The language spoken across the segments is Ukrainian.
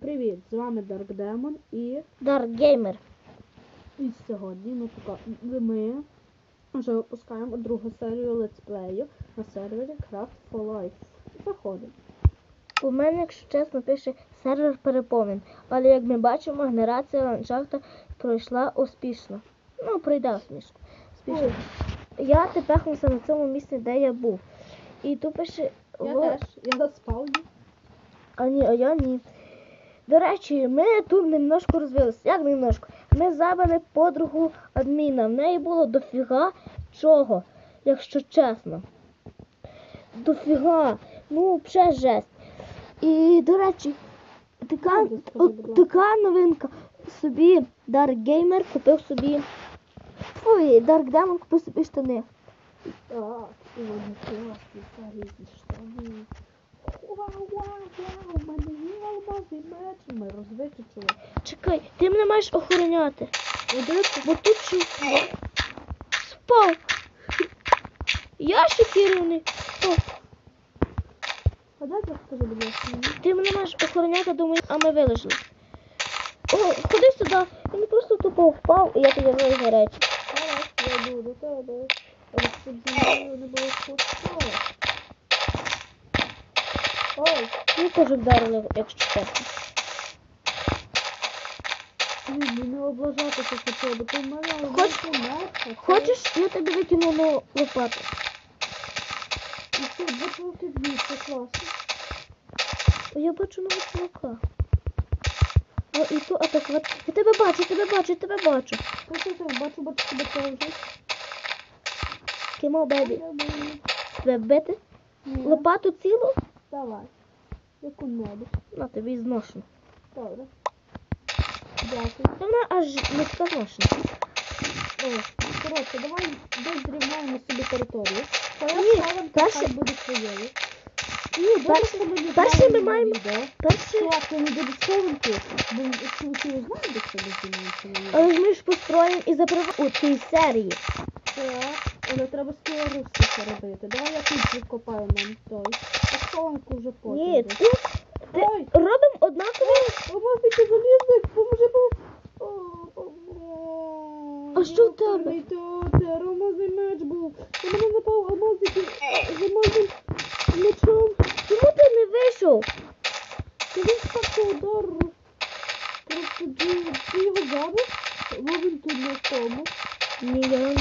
Привіт, з вами Dark Demon і, Dark Gamer. і сьогодні ми, ми вже випускаємо другу серію летсплею на сервері Craft for Life. Заходимо. У мене, якщо чесно, пише сервер переповнений. Але як ми бачимо, генерація ландшафта пройшла успішно. Ну, пройде успішно. успішно. Я тепехнувся на цьому місці, де я був. І тут пише. Я «Во- теж, я заспавню. А ні, а я ні. До речі, ми тут немножко розвилися. Як немножко? Ми забили подругу адміна. В неї було дофіга чого, якщо чесно. Дофіга. Ну, вже жесть. І, до речі, така, о, така новинка. Собі Dark Gamer купив собі. Ой, Dark Demon купив собі штани. Так, і вони класні, та різні штани. Вау, вау, вау, у мене є алмазний меч, ми розвиті. Чекай, ти мене маєш охороняти. Бо тут що спав. Я шокірований. Спав. А дайте скажи, будь ласка. Ти мене маєш охороняти, думаю, а ми вилежали. О, ходи сюди. Він просто тупо впав, і я тоді вилежу речі. Зараз я йду до тебе. Але щоб зі мною не було. Ой, Мені теж вдарили, якщо чесно. блін, не облажати це хотів, бо ти в мене Хоч- Хочеш, я тобі викину на лопату. І все, чоловіки дві, це класно. О, Я бачу нового чувака. О, і ту атакувати. Я тебе бачу, я тебе бачу, я тебе бачу. Просто так, бачу, бачу тебе теж. Кимо, бебі. Я Тебе бити? Лопату цілу? давай. Яку-небудь. На тобі зношено. Добре. Дякую. Та вона аж не зношена. О, коротше, давай десь зрівняємо собі територію. Ні, перше- буде своєю. Ні, Добре, що ми не перше ми маємо. відео. Перше, Чувак, я не буду схованки, бо ви знаєте, що ми знімаємо це ми ж построїмо і заправимо у цій серії. Так, але треба сковорусти це робити. Давай я тут викопаю нам той. Схованку вже потім. Ні, десь. ти, ти Ой, робимо однаково. Алмазники залізник, поможи, бо... А що в тебе? театр, алмазний меч був. На мене напав алмазник з алмазним мечом. Чому ти не вийшов? Ти він спав удар. Просто ти, ти його забив? Бо він тут на тому. Ні, я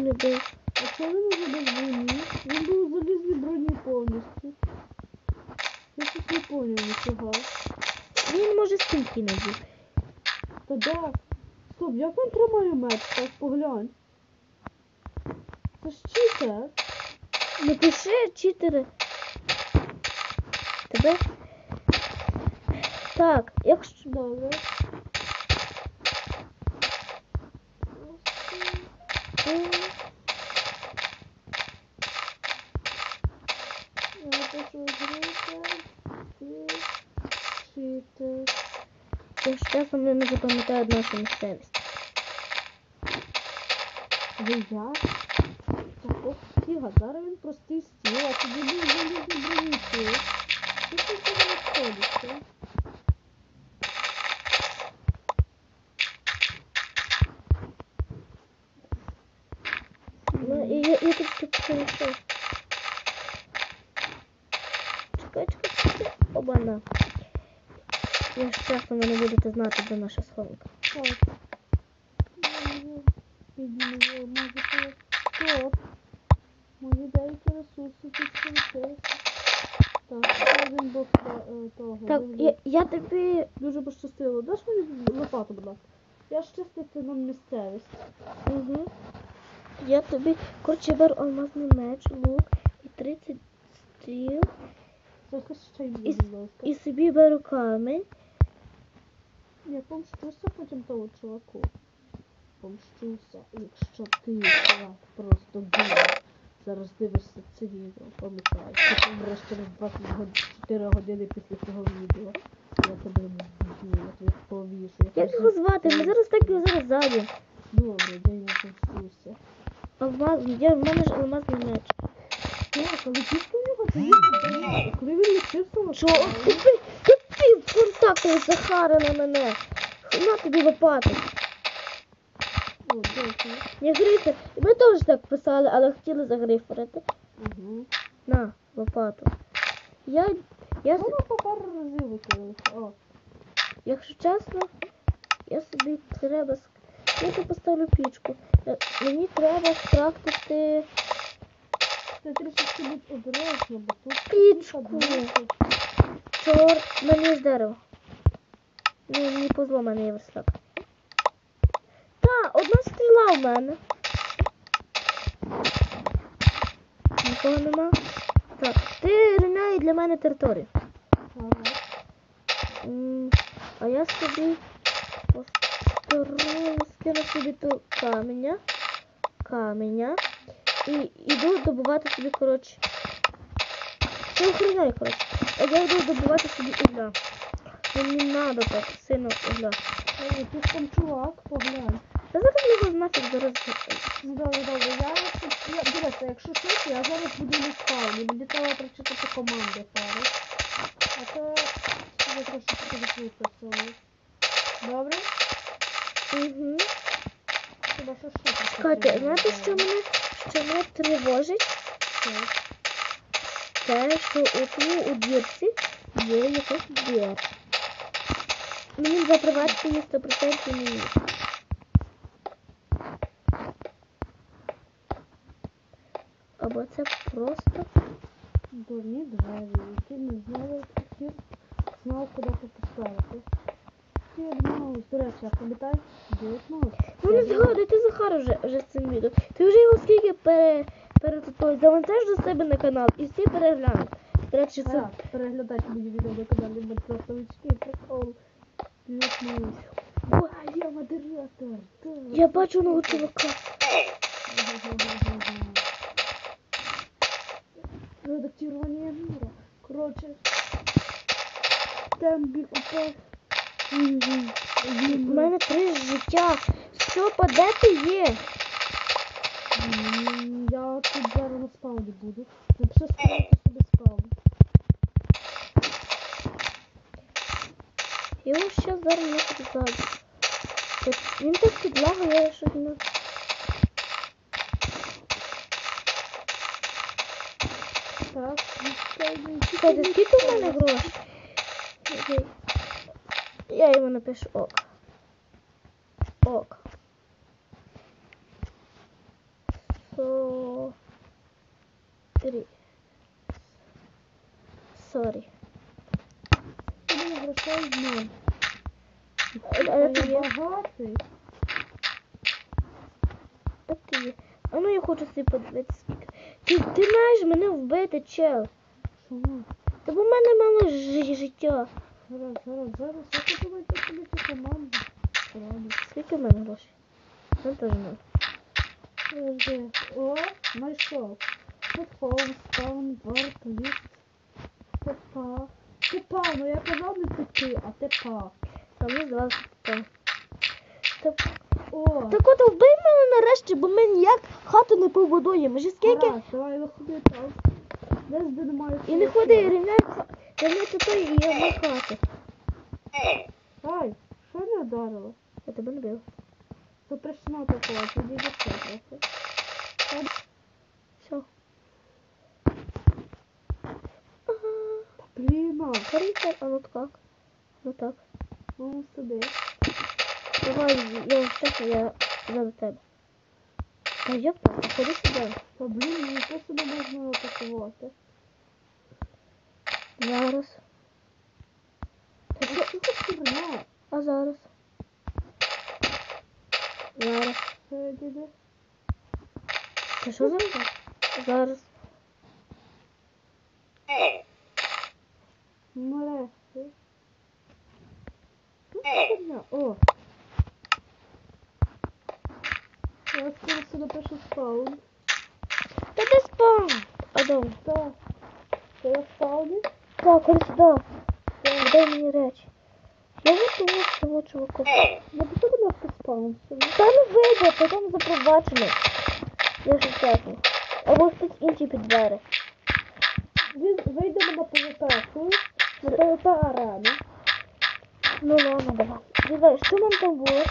не бив. А це він уже без броні. Він був у залізній броні повністю. Я щось не поняв нічого. Він може стільки не був. Та да. Стоп, як він тримає меч? Так поглянь. Це ж читер. Напиши чотири. Тебе? Так, якщо. Добре. М, Я напишу грифер і читер. Якщо чесно, я не нашу місцевість. Ви як? Так, ох, фіга, зараз він простий стіл, а тоді був залізний стіл. Що це цього відходиться? Ну, і я, я тут перейшов. Чекай, чекай, чекай. Оба-на. Якщо чесно, ви не будете знати, де наша схованка. Стоп. Мої деякі ресурси тут скінчилися. Так, один бок е, того. Так, я, я тобі. Дуже пощастило. Даш мені лопату, будь ласка? Я щастити нам місцевість. Угу. Я тобі. Коротше, беру алмазний меч, лук і 30 стріл. І, будь ласка. і собі беру камінь. Я помщуся потім того чуваку. Помщуся, якщо ти, чувак, просто буде. Зараз дивишся це відео, пам'ятаєш, ти помреш через 24 години після цього відео. Я тебе вб'ю, я тебе повішу. я Як його звати? Ми зараз так його зараз зайдемо. Добре, я йому помщуся. Алмаз, я, в мене ж алмазний меч. Так, але тільки в нього це є. Коли він лишився на Що? справі, Купи, Ти контакти захарила мене. На тобі дякую. Не грифер. Ми теж так писали, але хотіли загриферити. Угу. На, лопату. Я, я, с- Ну, по пару разів використовувалися. О, якщо чесно, я собі треба. Я тут поставлю пічку. Мені треба скрафтити це трішечки будь обережно, бо тут Пічку. чор. У мене є Ну, не позло, в мене є верстак. Та, одна стріла в мене. Нікого нема. Так, ти рівняй для мене територію. Ага. А я собі постараю скину собі ту каменя. Каменя. І йду добувати собі, коротше. Це охороняю, коротше. А я йду добувати собі угля. Мені треба так сильно. Ой, Тут там чувак, поглянь. Та зараз його нафіг зараз. Ну, Добре, добре, я, я дивися, якщо щось, я зараз буду на спавні, мені треба прочитати команди пару. А то я трошки відвиписую. Добре? Угу. Хіба що трохи Катя, знаєте, що мене, що мене тривожить? Те, що у у дірці є якась двір. Мені заприватити її 100% не. Або це просто. Дурні двері, які не знали, які знав, куди це поставити. Діагноз, до речі, а пам'ятаєш? Діагноз. Ну не згадуй, ти Захар вже, вже з цим відео. Ти вже його скільки пере, перетутуй, завантаж до себе на канал і всі переглянуть. До речі, це Так, переглядати мої відео на каналі Майнкрафтовички, прикол. Ой, я модератор. так. я бачу одного чувака. Редактирование мира. Короче, там биг упав. У мене три життя. Степа, де ти є? Я тут зараз на спауні буду. Напиши спавнити собі спаун. Його ще зараз не. Так, Він так підлагає, я щось не... Так. Катя, скільки в мене грошей? Я йому напишу ок. Ок. Со... Три. Грошей ноль. А ти багатий. А ти є? А ну я хочу собі подивитися. Ти, ти маєш мене вбити, чел. Що? Та бо в мене мало жи- життя. Зараз, зараз, зараз. Я хочу знайти собі цю команду. Скільки в мене грошей? Ну теж ноль. Подожди. О, знайшов. Тут хоум, спаун, вард, ліст. Тепа. Тепа, ну я казав тупи, а тепа. А мені здавалося так. Так, О, так от вбий мене нарешті, бо ми ніяк хату не побудуємо. Вже скільки? гаразд, давай виходи там. Десь де немає І не ходи, рівняй ха- рівняй тут і в хати. Ай, що не вдарило? Я тебе не бив. То прийшла такого, тоді ще трохи. Все. Ага. Та блін, а, Каріка, а ну так. Ну так. ну сюди. Давай, я чесно, я я до тебе. Та йопта, ходи сюди. Та блін, ну це сюди можна атакувати. Зараз. Та що що херня? А зараз. Зараз. Це діде. Та що за Зараз. Нарешті. Херня? О. Я скоро сюди пишу спаун. Та де спам? А він? Так. Це я спауні? Так, ходи сюди. Дай мені речі. Я вот того, того чувака. Я до тебе на спаун. Та не вийде, потім запробачимо. Я ж чесно. Або хтось інший під двері. Вийдемо на ПВП, чуєш? На ПВП арену. Ну ладно, давай. Давай, що нам там було?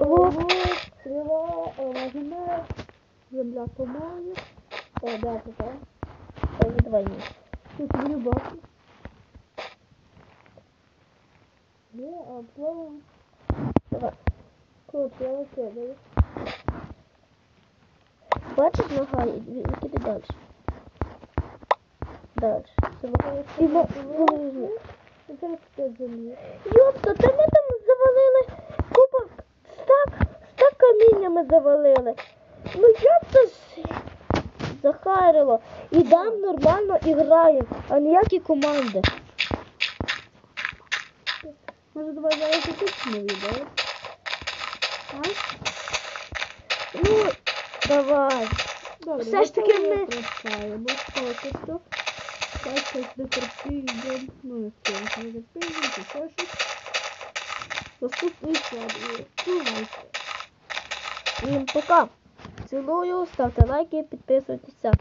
Лук, стріла, е, магінет, земля помою. О, да, так. Давай, давай, ні. Тут рибаки. Є, а плаваємо. Давай. Коротше, я викидаю. Бачиш, нога, викиди далі. Далі. Це виходить. І на вилізли. І зараз п'ять землі. Йопта, та ми там завалили купа стак, стак каміння ми завалили. Ну як це ж захарило? Ідемо нормально і граємо, а ніякі команди. Може, давай зараз і тут не відео? Ну, давай. Добре, Все ж таки ми ми- прощаємо. Поки що. Так, до не терпінням. Ну, скажу, не терпінням, чи ще щось. Наступний. Бувайте. Всім пока. Цілую, ставте лайки, підписуйтеся.